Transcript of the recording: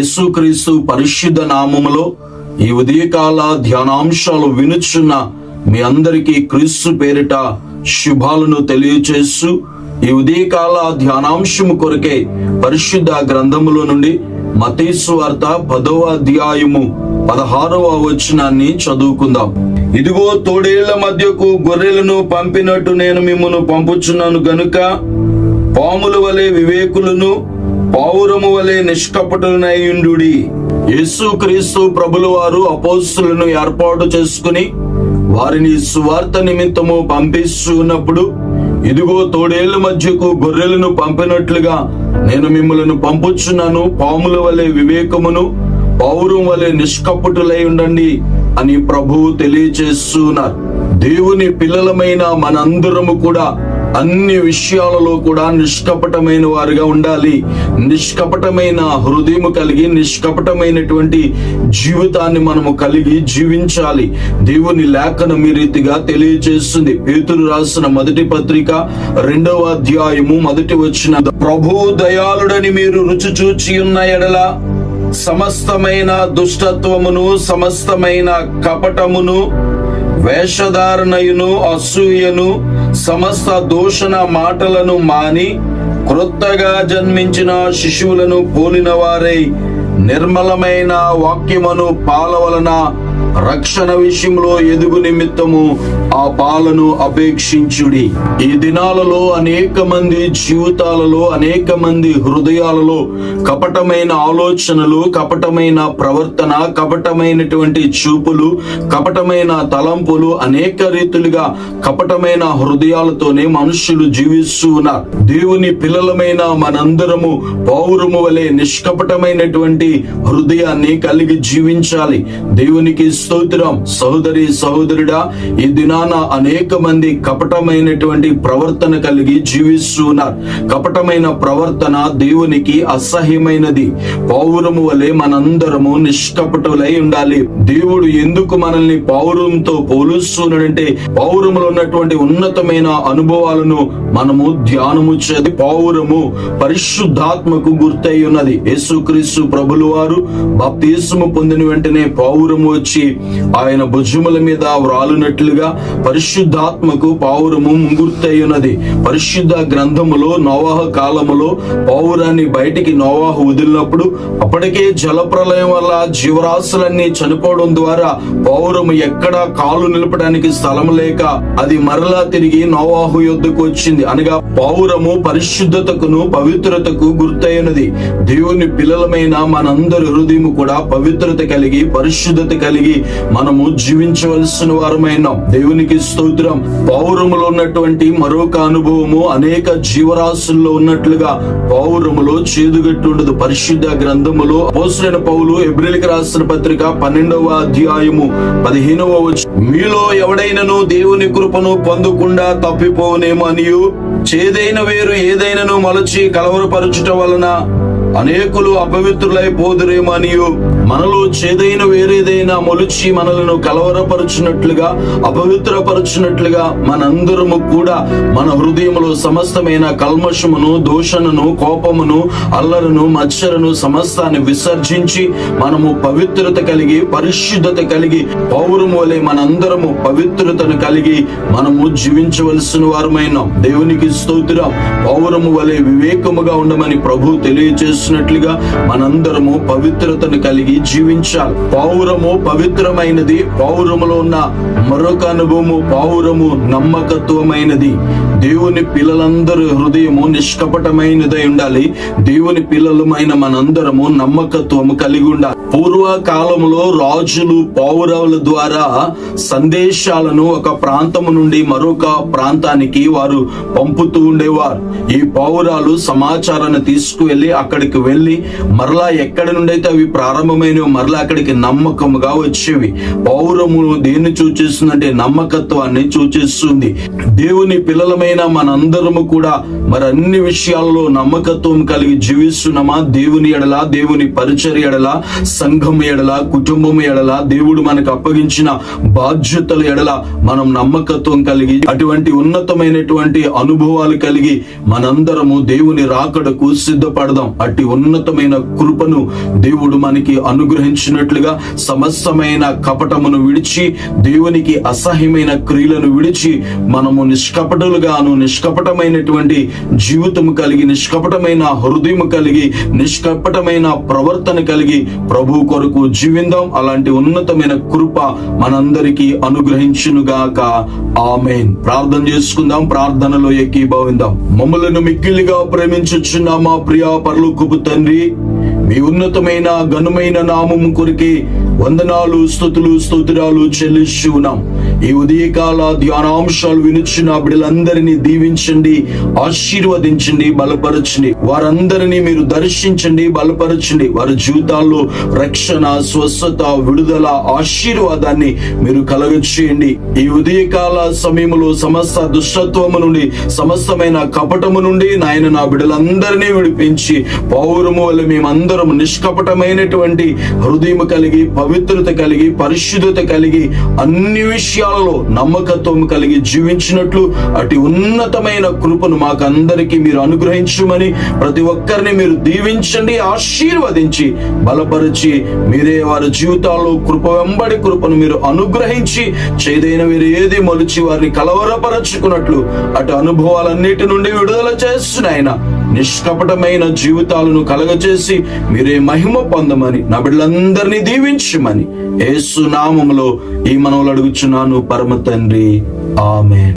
యేసుక్రీస్తు పరిశుద్ధ నామములో ఈ ఉదయకాల ధ్యానాంశాలు వినుచున్న మీ అందరికీ క్రీస్తు పేరిట శుభాలను తెలియచేస్తూ ఈ ఉదయకాల ధ్యానాంశము కొరకే పరిశుద్ధ గ్రంథములో నుండి మతీసు వార్త పదవ అధ్యాయము పదహారవ వచనాన్ని చదువుకుందాం. ఇదిగో తోడేళ్ళ మధ్యకు గొర్రెలను పంపినట్టు నేను మిమ్మల్ని పంపుచున్నాను గనుక పాముల వలె వివేకులను పావురము వలె నిష్కపటులనయుండు యేసు క్రీస్తు ప్రభుల వారు అపోస్తులను ఏర్పాటు చేసుకుని వారిని సువార్త నిమిత్తము పంపిస్తున్నప్పుడు ఇదిగో తోడేళ్ళ మధ్యకు గొర్రెలను పంపినట్లుగా నేను మిమ్మలను పంపుచున్నాను. పాముల వలె వివేకమును పౌరం వలె నిష్కపటులై ఉండండి అని ప్రభువు తెలియచేస్తున్నారు. దేవుని పిల్లలమైన మనందరము కూడా అన్ని విషయాలలో కూడా నిష్కపటమైన వారుగా ఉండాలి. నిష్కపటమైన హృదయం కలిగి నిష్కపటమైనటువంటి జీవితాన్ని మనము కలిగి జీవించాలి. దేవుని లేఖనం ఈ రీతిగా తెలియజేస్తుంది. పేతురు రాసిన మొదటి పత్రిక రెండవ అధ్యాయము మొదటి వచ్చిన ప్రభు దయాళుడని మీరు రుచి చూచి ఉన్న ఎడల సమస్తమైన దుష్టత్వమును సమస్తమైన కపటమును వేషధారణయును అసూయను సమస్త దూషణ మాటలను మాని క్రొత్తగా జన్మించిన శిశువులను పోలిన వారై నిర్మలమైన వాక్యమును పాలవలన రక్షణ విషయంలో ఎదుగు నిమిత్తము ఆ పాలను అపేక్షించుడి. ఈ దినాలలో అనేక మంది జీవితాలలో అనేక మంది హృదయాలలో కపటమైన ఆలోచనలు కపటమైన ప్రవర్తన కపటమైనటువంటి చూపులు కపటమైన తలంపులు అనేక రీతులుగా కపటమైన హృదయాలతోనే మనుషులు జీవిస్తూ ఉన్నారు. దేవుని పిల్లలమైన మనందరము పౌరము వలె నిష్కపటమైనటువంటి హృదయాన్ని కలిగి జీవించాలి. దేవునికి స్తోత్రం. సహోదరి సహోదరుడా ఈ దినాన అనేక మంది కపటమైనటువంటి ప్రవర్తన కలిగి జీవిస్తున్నారు. కపటమైన ప్రవర్తన దేవునికి అసహ్యమైనది. పౌరము వలె మనందరము నిష్కపటులై ఉండాలి. దేవుడు ఎందుకు మనల్ని పౌరంతో పోలుస్తున్నాడంటే పౌరములో ఉన్నటువంటి ఉన్నతమైన అనుభవాలను మనము ధ్యానము చేది పౌరము పరిశుద్ధాత్మకు గుర్తయి ఉన్నది. యేసుక్రీస్తు ప్రభులు వారు బాప్తీసము పొందిన వెంటనే పౌరము వచ్చి ఆయన భుజముల మీద వ్రాలునట్లుగా పరిశుద్ధాత్మకు పావురము ముంగుర్తయ్యున్నది పరిశుద్ధ గ్రంథములో నోవాహ కాలములో పావురాన్ని బయటికి నోవాహ వదిలినప్పుడు అప్పటికే జలప్రలయం వల్ల జీవరాశులన్నీ చనిపోవడం ద్వారా పౌరము ఎక్కడా కాలు నిలపడానికి స్థలం లేక అది మరలా తిరిగి నోవాహు యొద్దకు వచ్చింది. అనగా పౌరము పరిశుద్ధతకును పవిత్రతకు గుర్తయినది దేవుని పిల్లలమైన మనందరి హృదయము కూడా పవిత్రత కలిగి పరిశుద్ధత కలిగి మనము జీవించవలసిన వారమైనాం. దేవుని దేవునికి స్తోత్రం. పౌరములో ఉన్నటువంటి మరొక అనుభవము అనేక జీవరాశుల్లో ఉన్నట్లుగా పౌరములో చేదుగట్టు ఉండదు. పరిశుద్ధ గ్రంథములో అవసరమైన పౌలు ఎబ్రిలికి రాసిన పత్రిక పన్నెండవ అధ్యాయము పదిహేనవ వచ్చి మీలో ఎవడైనను దేవుని కృపను పొందకుండా తప్పిపోనేమో అని చేదైన వేరు ఏదైనను మలచి కలవరపరచుట వలన అనేకులు అపవిత్రులై పోదురేమో మనలో చేదైన వేరేదైనా మొలిచి మనలను కలవరపరుచున్నట్లుగా అపవిత్రపరచినట్లుగా మనందరము కూడా మన హృదయములో సమస్తమైన కల్మషమును దోషణను కోపమును అల్లరును మచ్చరను సమస్తాన్ని విసర్జించి మనము పవిత్రత కలిగి పరిశుద్ధత కలిగి పౌరము వలె మనందరము పవిత్రతను కలిగి మనము జీవించవలసిన వారమైనాం. దేవునికి స్తోత్రం. పౌరము వలె వివేకముగా ఉండమని ప్రభు తెలియజేస్తున్నట్లుగా మనందరము పవిత్రతను కలిగి జీవించాలి. పౌరము పవిత్రమైనది. పౌరములో ఉన్న మరొక అనుభవము పౌరము నమ్మకత్వమైనది. దేవుని పిల్లలందరూ హృదయము నిష్కపటమైనదై ఉండాలి. దేవుని పిల్లలమైన మనందరము నమ్మకత్వము కలిగి ఉండాలి. పూర్వకాలంలో రాజులు పౌరవుల ద్వారా సందేశాలను ఒక ప్రాంతము నుండి మరొక ప్రాంతానికి వారు పంపుతూ ఉండేవారు. ఈ పౌరాలు సమాచారాన్ని తీసుకువెళ్ళి అక్కడికి వెళ్ళి మరలా ఎక్కడి నుండి అయితే అవి ప్రారంభమైన మరలా అక్కడికి నమ్మకముగా వచ్చేవి. పౌరము దేన్ని సూచిస్తుందంటే నమ్మకత్వాన్ని సూచిస్తుంది దేవుని పిల్లలమైన మనందరము కూడా మరి అన్ని విషయాల్లో నమ్మకత్వం కలిగి జీవిస్తున్నామా? దేవుని ఎడల దేవుని పరిచర్య ఎడల సంఘం ఎడల కుటుంబం ఎడల దేవుడు మనకు అప్పగించిన బాధ్యతల ఎడల మనం నమ్మకత్వం కలిగి అటువంటి ఉన్నతమైనటువంటి అనుభవాలు కలిగి మనందరము దేవుని రాకడకు సిద్ధపడదాం. అటు అటువంటి ఉన్నతమైన కృపను దేవుడు మనకి అనుగ్రహించినట్లుగా సమస్తమైన కపటమును విడిచి దేవునికి అసహ్యమైన క్రియలను విడిచి మనము నిష్కపటులుగాను నిష్కపటమైనటువంటి జీవితము కలిగి నిష్కపటమైన హృదయం కలిగి నిష్కపటమైన ప్రవర్తన కలిగి ప్రభు కొరకు జీవిందాం. అలాంటి ఉన్నతమైన కృప మనందరికీ అనుగ్రహించునుగాక. ఆమెన్. ప్రార్థన చేసుకుందాం ప్రార్థనలో ఎక్కి భావిందాం మమ్మలను మిక్కిలిగా ప్రేమించుచున్న మా ప్రియా పరలోకపు తండ్రి మీ ఉన్నతమైన ఘనమైన నామము కొరికి వందనాలు స్థుతులు స్తోత్రాలు చెల్లిస్తున్నాం ఉన్నాం ఈ ఉదయకాల ధ్యానాంశాలు వినుచున్న బిడ్డలందరినీ దీవించండి ఆశీర్వదించండి బలపరచండి. వారందరినీ మీరు దర్శించండి బలపరచండి. వారి జీవితాల్లో రక్షణ స్వస్థత విడుదల ఆశీర్వాదాన్ని మీరు కలగచేయండి. ఈ ఉదయకాల సమయంలో సమస్త దుష్టత్వము నుండి సమస్తమైన కపటము నుండి నాయన నా బిడ్డలందరినీ విడిపించి పౌరము వల్ల మేమందరం నిష్కపటమైనటువంటి హృదయం కలిగి పవిత్రత కలిగి పరిశుద్ధత కలిగి అన్ని విషయాలలో నమ్మకత్వం కలిగి జీవించినట్లు అటు ఉన్నతమైన కృపను మాకు అందరికీ మీరు అనుగ్రహించమని ప్రతి ఒక్కరిని మీరు దీవించండి ఆశీర్వదించి బలపరిచి మీరే వారి జీవితాల్లో కృప వెంబడి కృపను మీరు అనుగ్రహించి చేదైన మీరు ఏది మొలిచి వారిని కలవరపరచుకున్నట్లు అటు అనుభవాలన్నిటి నుండి విడుదల చేస్తున్నాయన. నిష్కపటమైన జీవితాలను కలగచేసి మీరే మహిమ పొందమని నా బిడ్డలందరినీ దీవించమని. ఏసునామంలో నామములో ఈ మనవులు అడుగుచున్నాను పరమ తండ్రి. ఆమె